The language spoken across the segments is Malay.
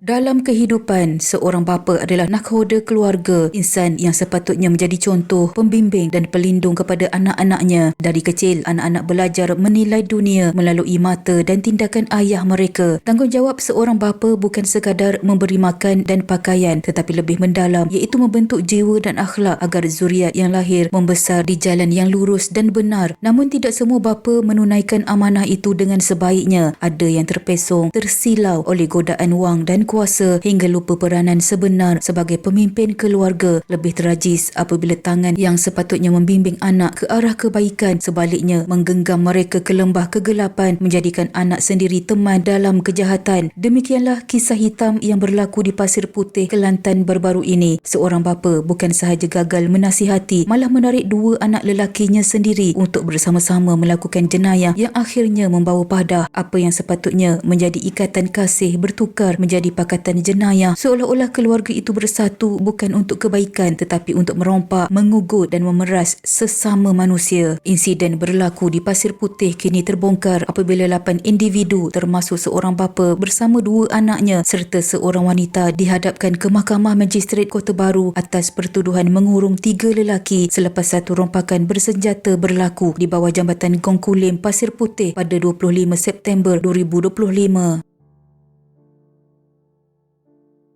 Dalam kehidupan, seorang bapa adalah nakhoda keluarga, insan yang sepatutnya menjadi contoh, pembimbing dan pelindung kepada anak-anaknya. Dari kecil, anak-anak belajar menilai dunia melalui mata dan tindakan ayah mereka. Tanggungjawab seorang bapa bukan sekadar memberi makan dan pakaian tetapi lebih mendalam iaitu membentuk jiwa dan akhlak agar zuriat yang lahir membesar di jalan yang lurus dan benar. Namun tidak semua bapa menunaikan amanah itu dengan sebaiknya. Ada yang terpesong, tersilau oleh godaan wang dan kuasa hingga lupa peranan sebenar sebagai pemimpin keluarga lebih tragis apabila tangan yang sepatutnya membimbing anak ke arah kebaikan sebaliknya menggenggam mereka ke lembah kegelapan menjadikan anak sendiri teman dalam kejahatan. Demikianlah kisah hitam yang berlaku di Pasir Putih, Kelantan baru-baru ini. Seorang bapa bukan sahaja gagal menasihati malah menarik dua anak lelakinya sendiri untuk bersama-sama melakukan jenayah yang akhirnya membawa padah apa yang sepatutnya menjadi ikatan kasih bertukar menjadi pakatan jenayah seolah-olah keluarga itu bersatu bukan untuk kebaikan tetapi untuk merompak, mengugut dan memeras sesama manusia. Insiden berlaku di Pasir Putih kini terbongkar apabila lapan individu termasuk seorang bapa bersama dua anaknya serta seorang wanita dihadapkan ke Mahkamah Magistrate Kota Baru atas pertuduhan mengurung tiga lelaki selepas satu rompakan bersenjata berlaku di bawah Jambatan Gongkulim Pasir Putih pada 25 September 2025.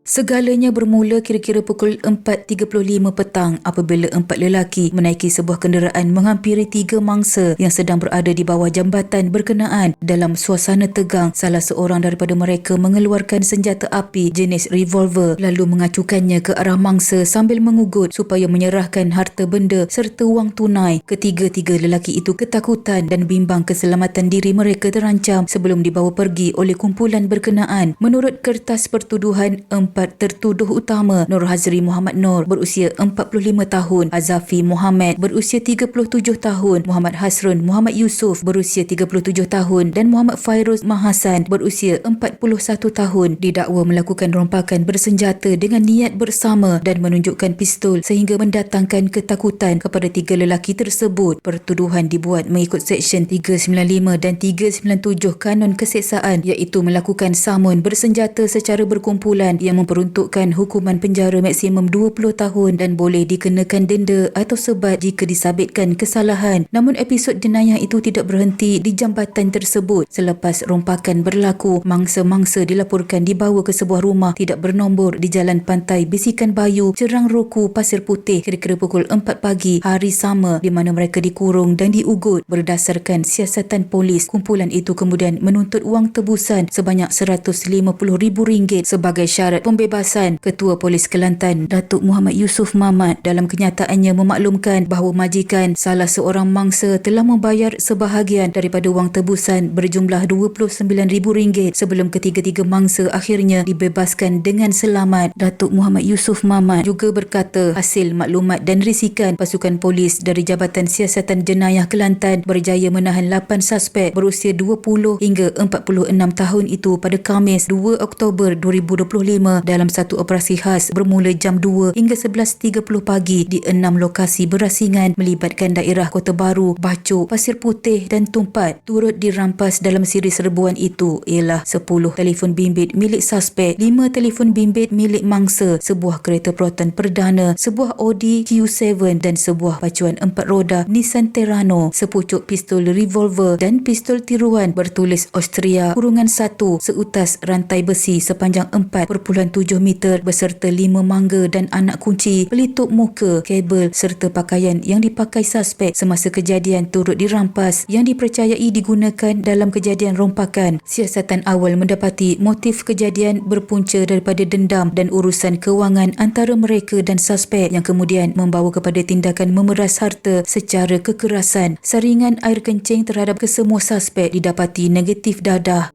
Segalanya bermula kira-kira pukul 4.35 petang apabila empat lelaki menaiki sebuah kenderaan menghampiri tiga mangsa yang sedang berada di bawah jambatan berkenaan. Dalam suasana tegang, salah seorang daripada mereka mengeluarkan senjata api jenis revolver lalu mengacukannya ke arah mangsa sambil mengugut supaya menyerahkan harta benda serta wang tunai. Ketiga-tiga lelaki itu ketakutan dan bimbang keselamatan diri mereka terancam sebelum dibawa pergi oleh kumpulan berkenaan. Menurut kertas pertuduhan, empat tertuduh utama Nur Hazri Muhammad Nur berusia 45 tahun, Azafi Muhammad berusia 37 tahun, Muhammad Hasrun Muhammad Yusof berusia 37 tahun. Dan Muhammad Fairuz Mahasan berusia 41 tahun. Didakwa melakukan rompakan bersenjata dengan niat bersama dan menunjukkan pistol sehingga mendatangkan ketakutan kepada tiga lelaki tersebut. Pertuduhan dibuat mengikut Seksyen 395 dan 397 Kanon Keseksaan iaitu melakukan samun bersenjata secara berkumpulan. Yang memperuntukkan hukuman penjara maksimum 20 tahun dan boleh dikenakan denda atau sebat jika disabitkan kesalahan. Namun episod jenayah itu tidak berhenti di jambatan tersebut. Selepas rompakan berlaku, mangsa-mangsa dilaporkan dibawa ke sebuah rumah tidak bernombor di Jalan Pantai Bisikan Bayu, Cerang Roku, Pasir Putih kira-kira pukul 4 pagi hari sama di mana mereka dikurung dan diugut berdasarkan siasatan polis. Kumpulan itu kemudian menuntut wang tebusan sebanyak RM150,000 sebagai syarat pembebasan Ketua Polis Kelantan Datuk Muhammad Yusof Mamat dalam kenyataannya memaklumkan bahawa majikan salah seorang mangsa telah membayar sebahagian daripada wang tebusan berjumlah RM29,000 sebelum ketiga-tiga mangsa akhirnya dibebaskan dengan selamat. Datuk Muhammad Yusof Mamat juga berkata hasil maklumat dan risikan pasukan polis dari Jabatan Siasatan Jenayah Kelantan berjaya menahan 8 suspek berusia 20 hingga 46 tahun itu pada Khamis 2 Oktober 2025 dalam satu operasi khas bermula jam 2 hingga 11.30 pagi di enam lokasi berasingan melibatkan daerah Kota Baru, Bacok, Pasir Putih dan Tumpat. Turut dirampas dalam siri serbuan itu ialah 10 telefon bimbit milik suspek, 5 telefon bimbit milik mangsa, sebuah kereta proton perdana, sebuah Audi Q7 dan sebuah pacuan empat roda Nissan Terrano, sepucuk pistol revolver dan pistol tiruan bertulis Austria kurungan 1 seutas rantai besi sepanjang 4.7 7 meter beserta 5 mangga dan anak kunci, pelitup muka, kabel serta pakaian yang dipakai suspek semasa kejadian turut dirampas yang dipercayai digunakan dalam kejadian rompakan. Siasatan awal mendapati motif kejadian berpunca daripada dendam dan urusan kewangan antara mereka dan suspek yang kemudian membawa kepada tindakan memeras harta secara kekerasan. Saringan air kencing terhadap kesemua suspek didapati negatif dadah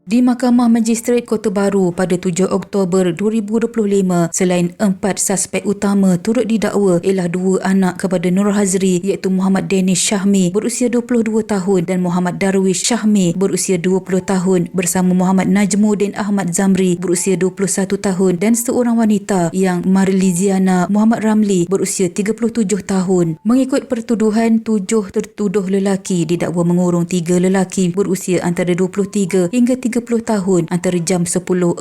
Di Mahkamah Magistrate Kota Baru pada 7 Oktober 2025, selain empat suspek utama turut didakwa ialah dua anak kepada Nur Hazri iaitu Muhammad Danish Syahmi berusia 22 tahun dan Muhammad Darwish Syahmi berusia 20 tahun bersama Muhammad Najmuddin Ahmad Zamri berusia 21 tahun dan seorang wanita yang Marliziana Muhammad Ramli berusia 37 tahun. Mengikut pertuduhan, tujuh tertuduh lelaki didakwa mengurung tiga lelaki berusia antara 23 hingga 30 tahun antara jam 10.40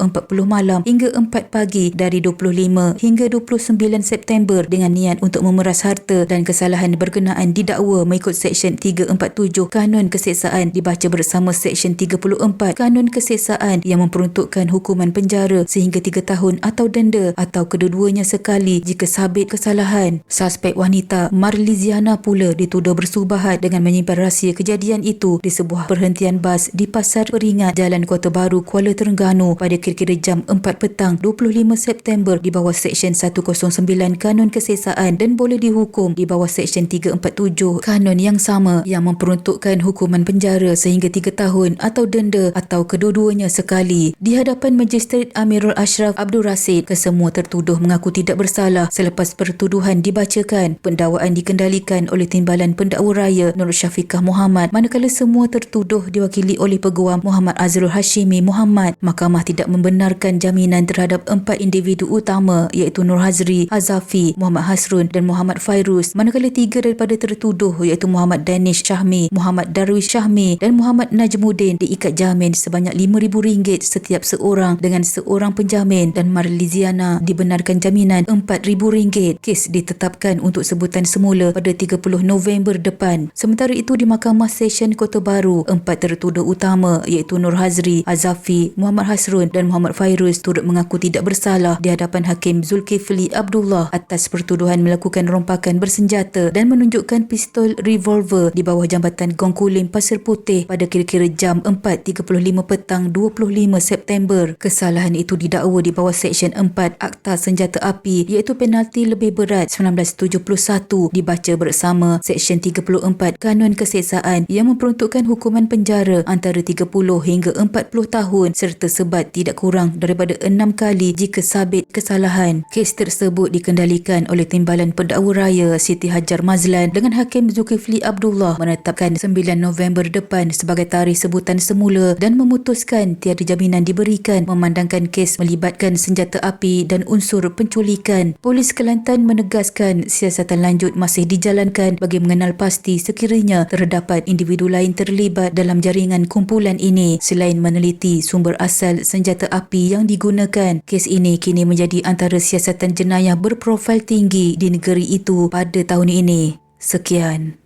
malam hingga 4 pagi dari 25 hingga 29 September dengan niat untuk memeras harta dan kesalahan berkenaan didakwa mengikut Seksyen 347 Kanun Keseksaan dibaca bersama Seksyen 34 Kanun Keseksaan yang memperuntukkan hukuman penjara sehingga 3 tahun atau denda atau kedua-duanya sekali jika sabit kesalahan. Suspek wanita Marliziana pula dituduh bersubahat dengan menyimpan rahsia kejadian itu di sebuah perhentian bas di Pasar Peringat Jalan Kota Baru, Kuala Terengganu pada kira-kira jam 4 petang 25 September di bawah Seksyen 109 Kanun Keseksaan dan boleh dihukum di bawah Seksyen 347 Kanun yang sama yang memperuntukkan hukuman penjara sehingga 3 tahun atau denda atau kedua-duanya sekali. Di hadapan Magistrate Amirul Ashraf Abdul Rasid, kesemua tertuduh mengaku tidak bersalah selepas pertuduhan dibacakan. Pendakwaan dikendalikan oleh Timbalan Pendakwa Raya Nur Syafiqah Muhammad manakala semua tertuduh diwakili oleh Peguam Muhammad Azrul Hashimi Muhammad. Mahkamah tidak membenarkan jaminan terhadap empat individu utama iaitu Nur Hazri, Azafi, Muhammad Hasrun dan Muhammad Fairuz. Manakala tiga daripada tertuduh iaitu Muhammad Danish Syahmi, Muhammad Darwish Syahmi dan Muhammad Najmuddin diikat jamin sebanyak RM5,000 setiap seorang dengan seorang penjamin dan Marliziana dibenarkan jaminan RM4,000. Kes ditetapkan untuk sebutan semula pada 30 November depan. Sementara itu di Mahkamah Session Kota Baru, empat tertuduh utama iaitu Nur Hazri, Azafi, Muhammad Hasrun dan Muhammad Fairuz turut mengaku tidak bersalah di hadapan Hakim Zulkifli Abdullah atas pertuduhan melakukan rompakan bersenjata dan menunjukkan pistol revolver di bawah jambatan Gong Kulim Pasir Putih pada kira-kira jam 4.35 petang 25 September. Kesalahan itu didakwa di bawah Seksyen 4 Akta Senjata Api iaitu penalti lebih berat 1971 dibaca bersama Seksyen 34 Kanun Keseksaan yang memperuntukkan hukuman penjara antara 30 hingga 40 tahun serta sebat tidak kurang daripada 6 kali jika sabit kesalahan. Kes tersebut dikendalikan oleh Timbalan Pendakwa Raya Siti Hajar Mazlan dengan Hakim Zulkifli Abdullah menetapkan 9 November depan sebagai tarikh sebutan semula dan memutuskan tiada jaminan diberikan memandangkan kes melibatkan senjata api dan unsur penculikan. Polis Kelantan menegaskan siasatan lanjut masih dijalankan bagi mengenal pasti sekiranya terdapat individu lain terlibat dalam jaringan kumpulan ini selain meneliti sumber asal senjata api yang digunakan. Kes ini kini menjadi antara siasatan jenayah berprofil tinggi di negeri itu pada tahun ini. Sekian.